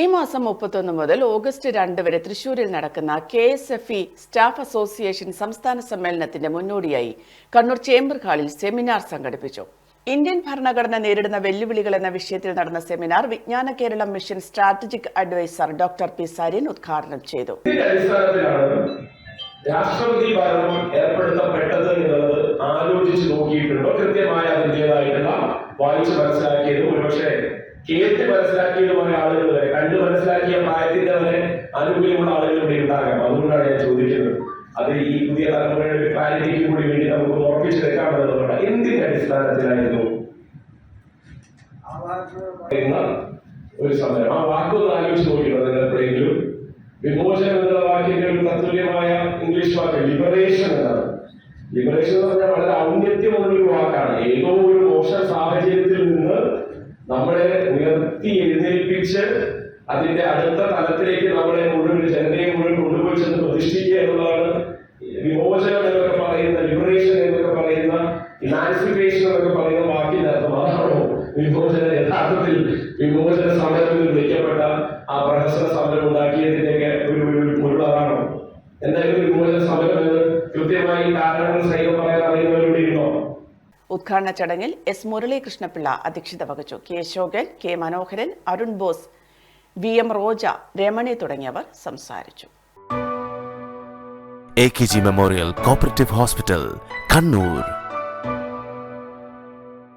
ഈ മാസം മുപ്പത്തൊന്ന് മുതൽ ഓഗസ്റ്റ് രണ്ട് വരെ തൃശൂരിൽ നടക്കുന്ന K S F E staff association സംസ്ഥാന സമ്മേളനത്തിന്റെ മുന്നോടിയായി കണ്ണൂർ ചേംബർ ഹാളിൽ സെമിനാർ സംഘടിപ്പിച്ചു. ഇന്ത്യൻ ഭരണഘടന നേരിടുന്ന വെല്ലുവിളികൾ എന്ന വിഷയത്തിൽ നടന്ന seminar Vijnana Keralam mission strategic adviser doctor P Sarin ഉദ്ഘാടനം ചെയ്തു. രാഷ്ട്രപതി ഭരണം ഏർപ്പെടുത്തപ്പെട്ടത് എന്നുള്ളത് ആലോചിച്ച് നോക്കിയിട്ടുണ്ടോ? കൃത്യമായ അതിന്റെതായിട്ടുള്ള വായിച്ച് മനസ്സിലാക്കിയതും ഒരുപക്ഷെ കേട്ട് മനസ്സിലാക്കിയതുമായ ആളുകൾ വരെ കണ്ട് മനസ്സിലാക്കിയ പ്രായത്തിന്റെ വരെ ആനുകൂല്യമുള്ള ആളുകൾ ഇവിടെ ഉണ്ടാകാം അതുകൊണ്ടാണ് ഞാൻ ചോദിക്കുന്നത്. അത് ഈ പുതിയ തലമുറയുടെ ഒരു ക്ലാരിറ്റിക്ക് കൂടി വേണ്ടി നമുക്ക് ഉറപ്പിച്ചു വെക്കാമെന്നുള്ളതാണ് എന്തിന്റെ അടിസ്ഥാനത്തിലായിരുന്നു? ഒരു സമരം ആ വാക്കൊന്ന് ആലോചിച്ച് നോക്കിയോ നിങ്ങൾ എപ്പോഴെങ്കിലും. വിമോചനം എന്നുള്ള വാക്കിന്റെ ഒരു തത്തുല്യമായ ഇംഗ്ലീഷ് വാക്ക് ലിബറേഷൻ എന്നാണ്. ലിബറേഷൻ എന്ന് പറഞ്ഞാൽ വളരെ ഔന്നത്യമുള്ള ഒരു വാക്കാണ്. ഏതോ ഒരു മോശ സാഹചര്യത്തിൽ നിന്ന് നമ്മളെ ഉയർത്തി എഴുന്നേൽപ്പിച്ച് അതിന്റെ അടുത്ത തലത്തിലേക്ക് നമ്മളെ മുഴുവൻ ജനതയെ മുഴുവൻ കൊണ്ടുപോയി ചെന്ന് പ്രതിഷ്ഠിക്കുക എന്നുള്ളതാണ് വിമോചനം എന്നൊക്കെ പറയുന്ന ലിബറേഷൻ എന്നൊക്കെ പറയുന്ന ഇമാൻസിപ്പേഷൻ എന്നൊക്കെ പറയുന്ന വാക്കിന്റെ അർത്ഥം. വിമോചന? യഥാർത്ഥത്തിൽ വിമോചന സമരത്തിൽ വിളിക്കപ്പെട്ട ആ പ്രഹസന സമരം ഉണ്ടാക്കിയതിന്റെയൊക്കെ ഒരു ഒരു എന്തായാലും വിമോചന സമരം എന്ന് കൃത്യമായി കാരണങ്ങൾ സഹിതം പറയാൻ അറിയുന്നവരുടെ ഉദ്ഘാടന ചടങ്ങിൽ എസ് മുരളീകൃഷ്ണപിള്ള അധ്യക്ഷത വഹിച്ചു. K Ashokan K Manoharan Arun Bose V M Roja Ramani തുടങ്ങിയവർ സംസാരിച്ചു. A K G memorial cooperative hospital Kannur